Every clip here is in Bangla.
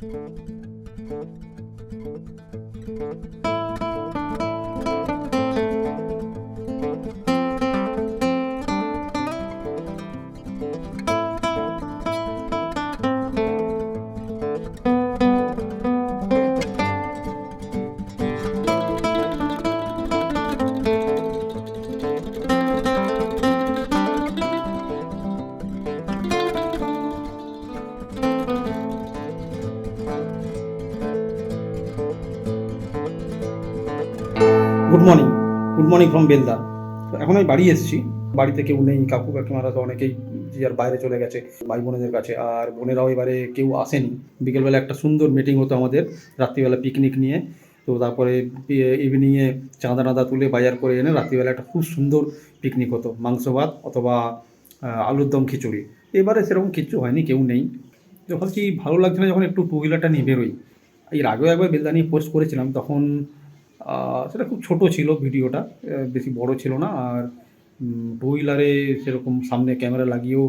Música মর্নিং ফ্রম বেলদা তো এখন আমি বাড়ি এসেছি। বাড়িতে কেউ নেই, কাকু, কাকিমারা তো অনেকেই যে আর বাইরে চলে গেছে, ভাই বোনেদের কাছে। আর বোনেরাও এবারে কেউ আসেনি। বিকেলবেলা একটা সুন্দর মিটিং হতো আমাদের, রাত্রিবেলা পিকনিক নিয়ে। তো তারপরে ইভিনিংয়ে চাঁদা নাদা তুলে বাজার করে এনে রাত্রিবেলা একটা খুব সুন্দর পিকনিক হতো। মাংস ভাত অথবা আলুর দম খিচুড়ি। এবারে সেরকম কিচ্ছু হয়নি, কেউ নেই। যখন ভাবছি ভালো লাগছে না, যখন একটু টু হুইলারটা নিয়ে বেরোই। এর আগেও একবার বেলদা নিয়ে পোস্ট করেছিলাম, তখন সেটা খুব ছোট ছিল ভিডিওটা বেশি বড় ছিল না, আর টু হুইলারে সেরকম সামনে ক্যামেরা লাগিয়েও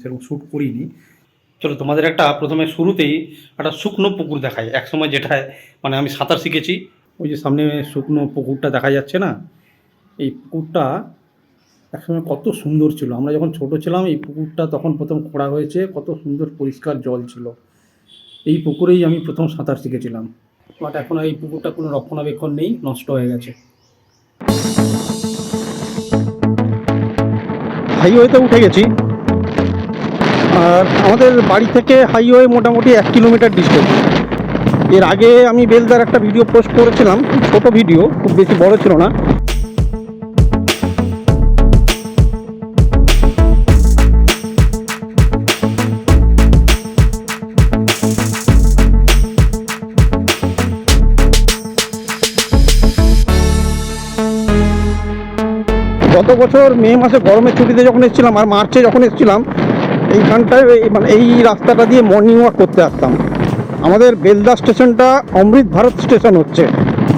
সেরকম শ্যুট করিনি। চলো, তোমাদের একটা প্রথমে শুরুতেই একটা শুকনো পুকুর দেখায় একসময় যেটায় মানে আমি সাঁতার শিখেছি, ওই যে সামনে শুকনো পুকুরটা দেখা যাচ্ছে না, এই পুকুরটা একসময় কত সুন্দর ছিল। আমরা যখন ছোট ছিলাম, এই পুকুরটা তখন প্রথম খোঁড়া হয়েছে, কত সুন্দর পরিষ্কার জল ছিল। এই পুকুরেই আমি প্রথম সাঁতার শিখেছিলাম। বাট এখন এই পুকুরটা কোনো রক্ষণাবেক্ষণ নেই, নষ্ট হয়ে গেছে। হাইওয়েতে উঠে গেছি। আর আমাদের বাড়ি থেকে হাইওয়ে মোটামুটি এক কিলোমিটার ডিস্টেন্স এর আগে আমি বেলদার একটা ভিডিও পোস্ট করেছিলাম, ছোটো ভিডিও খুব বেশি বড় ছিল না। গত বছর মে মাসে গরমের ছুটিতে যখন এসেছিলাম আর মার্চে যখন এসেছিলাম, এইখানটায় এই- মানে এই রাস্তাটা দিয়ে মর্নিং ওয়াক করতে আসতাম। আমাদের বেলদা স্টেশনটা অমৃত ভারত স্টেশন হচ্ছে।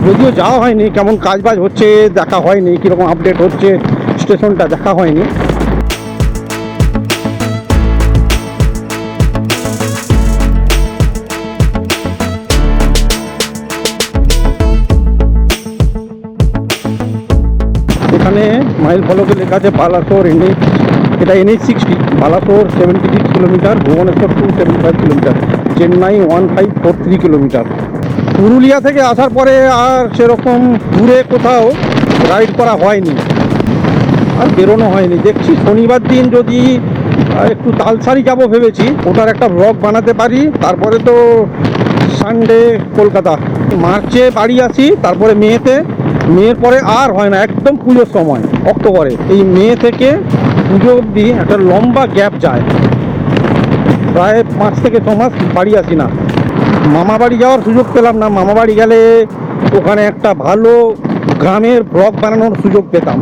যদিও যাওয়া হয়নি, কেমন কাজ বাজ হচ্ছে, দেখা হয়নি, কীরকম আপডেট হচ্ছে, স্টেশনটা দেখা হয়নি। মাইল ফলকে লেখা আছে বালাসোর এনএইচ এটা NH sixty, Balasore seventy six kilometre Bhubaneswar two seventy five kilometre Chennai one five four three kilometre Purulia থেকে আসার পরে আর সেরকম দূরে কোথাও রাইড করা হয়নি, আর বেরোনো হয়নি। দেখছি শনিবার দিন যদি একটু তালসারি যাব ভেবেছি, ওটার একটা ব্লগ বানাতে পারি, তারপরে তো সানডে কলকাতা। মার্চে বাড়ি আসি, তারপরে মেতে মেয়ের পরে আর হয় না, একদম পুজোর সময়, অক্টোবরে। এই মে থেকে পুজো অবধি একটা লম্বা গ্যাপ যায়। প্রায় পাঁচ থেকে ছ মাস বাড়ি আসি না। মামা বাড়ি যাওয়ার সুযোগ পেলাম না, মামা বাড়ি গেলে ওখানে একটা ভালো গ্রামের ব্লগ বানানোর সুযোগ পেতাম।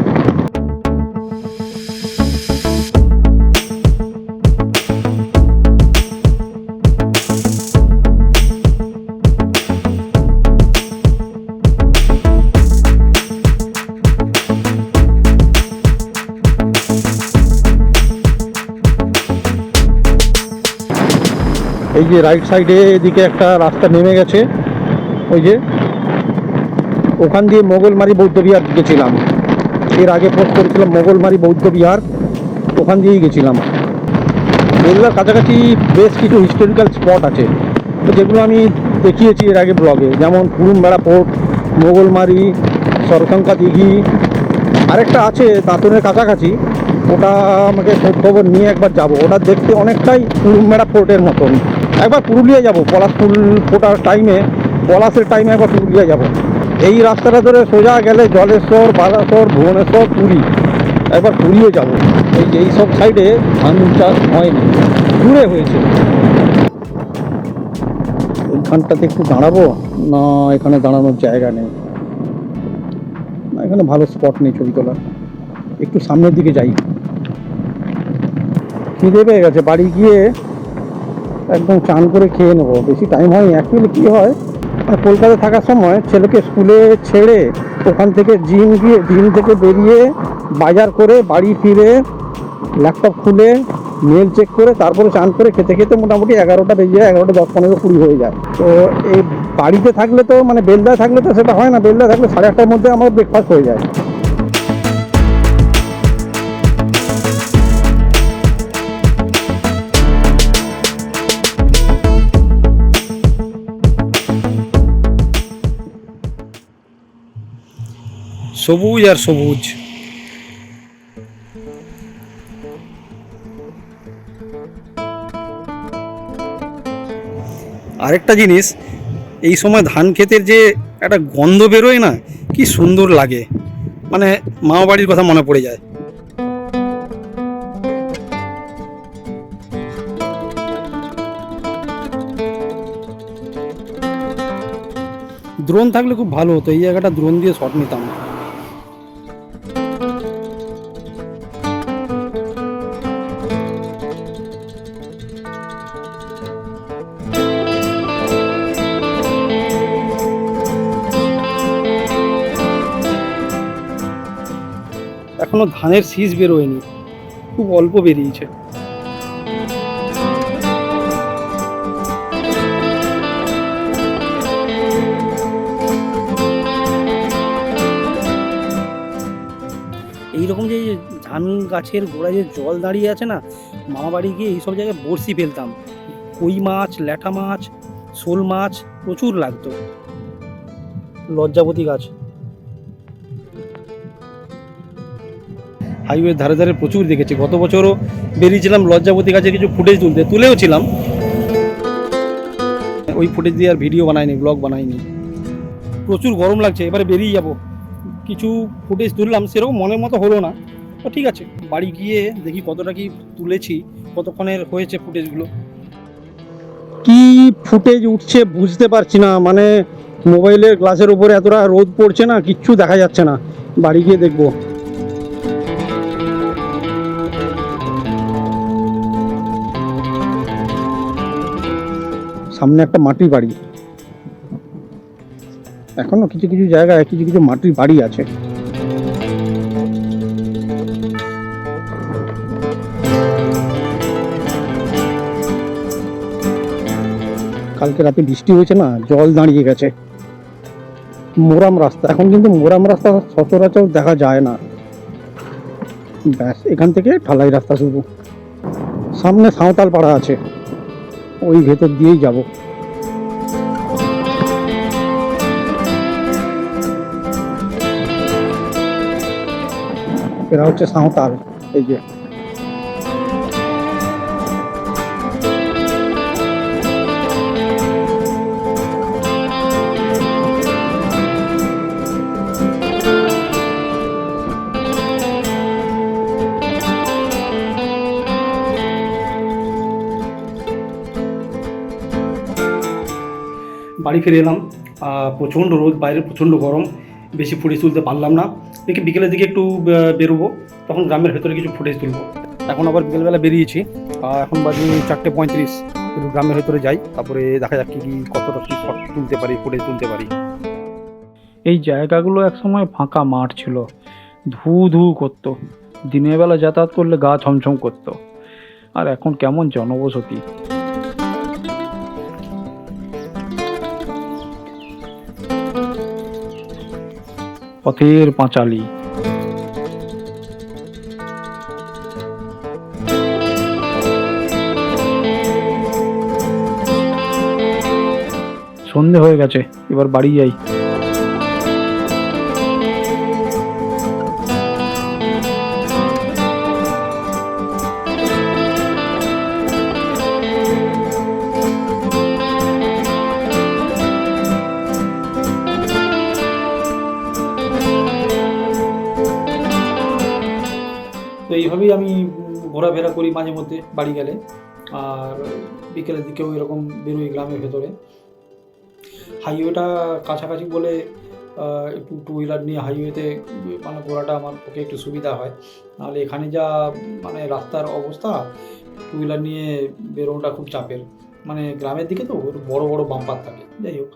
যে রাইট সাইডে এদিকে একটা রাস্তা নেমে গেছে। ওই যে ওখান দিয়ে মোগলমারি বৌদ্ধ বিহার গেছিলাম। এর আগে পোস্ট করেছিলাম মোগলমারি বৌদ্ধ বিহার, ওখান দিয়েই গেছিলাম। বেলদার কাছাকাছি বেশ কিছু হিস্টোরিক্যাল স্পট আছে। তো যেগুলো আমি দেখিয়েছি এর আগে ব্লগে যেমন কুরুমবেড়া পোর্ট মোগলমারি সরসংকা দিঘি। আরেকটা আছে দাঁতনের কাছাকাছি, ওটা আমাকে খোঁজ খবর নিয়ে একবার যাব। ওটা দেখতে অনেকটাই কুরুমবেড়া পোর্টের মতন। একবার পুরুলিয়া যাব, পলাশ ফুল ফোটার টাইমে পলাশের টাইমে একবার পুরুলিয়া যাব। এই রাস্তাটা ধরে সোজা গেলে জলেশ্বর, বালাসর, ভুবনেশ্বর, পুরী। একবার পুরীও যাব। এই যে এইসব সাইডে ধান চাষ হয়নি, দূরে হয়েছে। এইখানটাতে একটু দাঁড়াবো? না, এখানে দাঁড়ানোর জায়গা নেই। না, এখানে ভালো স্পট নেই ছবি তোলার। একটু সামনের দিকে যাই। খিদে পেয়ে গেছে, বাড়ি গিয়ে একদম চান করে খেয়ে নেব। বেশি টাইম হয়নি। অ্যাকচুয়ালি কী হয় আর কলকাতায় থাকার সময় ছেলেকে স্কুলে ছেড়ে ওখান থেকে জিম গিয়ে জিম থেকে বেরিয়ে বাজার করে বাড়ি ফিরে ল্যাপটপ খুলে মেল চেক করে তারপরে চান করে খেতে খেতে মোটামুটি এগারোটা বেজে যায়, এগারোটা দশ পনেরো কুড়ি হয়ে যায়। তো এই বাড়িতে থাকলে তো মানে বেলদায় থাকলে তো সেটা হয় না। বেলদায় থাকলে সাড়ে আটটার মধ্যে আমার ব্রেকফাস্ট হয়ে যায়। সবুজ আর সবুজ। আরেকটা জিনিস, এই সময় ধান ক্ষেতের যে একটা গন্ধ বেরোয় না, কি সুন্দর লাগে। মানে মামা বাড়ির কথা মনে পড়ে যায়। দ্রোন থাকলে খুব ভালো হতো, এই জায়গাটা দ্রোন দিয়ে শট নিতাম। এখনও ধানের শীষ বেরোয়নি। খুব অল্প বেরিয়েছে। এইরকম যে ধান গাছের গোড়ায় যে জল দাঁড়িয়ে আছে না, মামা বাড়ি গিয়ে এইসব জায়গায় বড়শি ফেলতাম। কই মাছ, ল্যাঠা মাছ, শোল মাছ প্রচুর লাগতো। লজ্জাপতি গাছ। হাইওয়ের ধারে ধারে প্রচুর দেখেছি। গত বছরও বেরিয়েছিলাম লজ্জাপতি গাছে কিছু ফুটেজ তুলতে তুলেও ছিলাম ওই ফুটেজ দিয়ে আর ভিডিও বানাইনি ব্লগ বানাইনি। প্রচুর গরম লাগছে, এবারে বেরিয়ে যাব। কিছু ফুটেজ তুললাম, সেরকম মনের মতো হলো না, তো ঠিক আছে। বাড়ি গিয়ে দেখি কতটা কি তুলেছি, কতক্ষণের হয়েছে ফুটেজগুলো। কি ফুটেজ উঠছে বুঝতে পারছি না মানে মোবাইলের গ্লাসের উপরে এতটা রোদ পড়ছে না, কিচ্ছু দেখা যাচ্ছে না। বাড়ি গিয়ে দেখব। সামনে একটা মাটির বাড়ি। এখনও কিছু কিছু জায়গায় কিছু কিছু মাটির বাড়ি আছে। কালকে রাতে বৃষ্টি হয়েছে না, জল দাঁড়িয়ে গেছে। মোরাম রাস্তা, এখন কিন্তু মোরাম রাস্তা সচরাচর দেখা যায় না। ব্যাস, এখান থেকে ঢালাই রাস্তা শুরু। সামনে সাঁওতাল পাড়া আছে। ওই ভেতর দিয়েই যাব। এরা হচ্ছে সাঁওতাল এই যে। বাড়ি ফিরে এলাম। প্রচণ্ড রোদ, বাইরে প্রচণ্ড গরম, বেশি ফুটেজ তুলতে পারলাম না। দেখি বিকেলের দিকে একটু বেরোবো, তখন গ্রামের ভেতরে কিছু ফুটেজ তুলবো। এখন আবার বিকেলবেলা বেরিয়েছি এখন বাজে চারটে পঁয়ত্রিশ। একটু গ্রামের ভেতরে যাই, তারপরে দেখা যাক কি কতটা কী শট তুলতে পারি ফুটেজ তুলতে পারি। এই জায়গাগুলো একসময় ফাঁকা মাঠ ছিল। ধু ধু করতো। দিনের বেলা যাতায়াত করলে গা ছমছম করতো। আর এখন কেমন জনবসতি। পথের পাঁচালি। সন্ধে হয়ে গেছে এবার বাড়ি যাই। ঘোরাফেরা করি মাঝে মধ্যে বাড়ি গেলে। আর বিকেলের দিকেও এরকম বেরোই গ্রামের ভেতরে। হাইওয়েটা কাছাকাছি বলে একটু টু হুইলার নিয়ে হাইওয়েতে মানে ঘোরাটা আমার পক্ষে একটু সুবিধা হয়। নাহলে এখানে যা মানে রাস্তার অবস্থা টু হুইলার নিয়ে বেরোনোটা খুব চাপের। মানে গ্রামের দিকে তো বড় বড় বাম্পার থাকে, যাই হোক।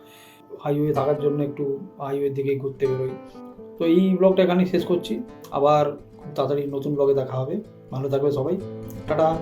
হাইওয়ে থাকার জন্য একটু হাইওয়ের দিকে ঘুরতে বেরোই। তো এই ব্লগটা এখানে শেষ করছি। আবার তাড়াতাড়ি নতুন ব্লগে দেখা হবে। ভালো থাকবে সবাই। টাটা।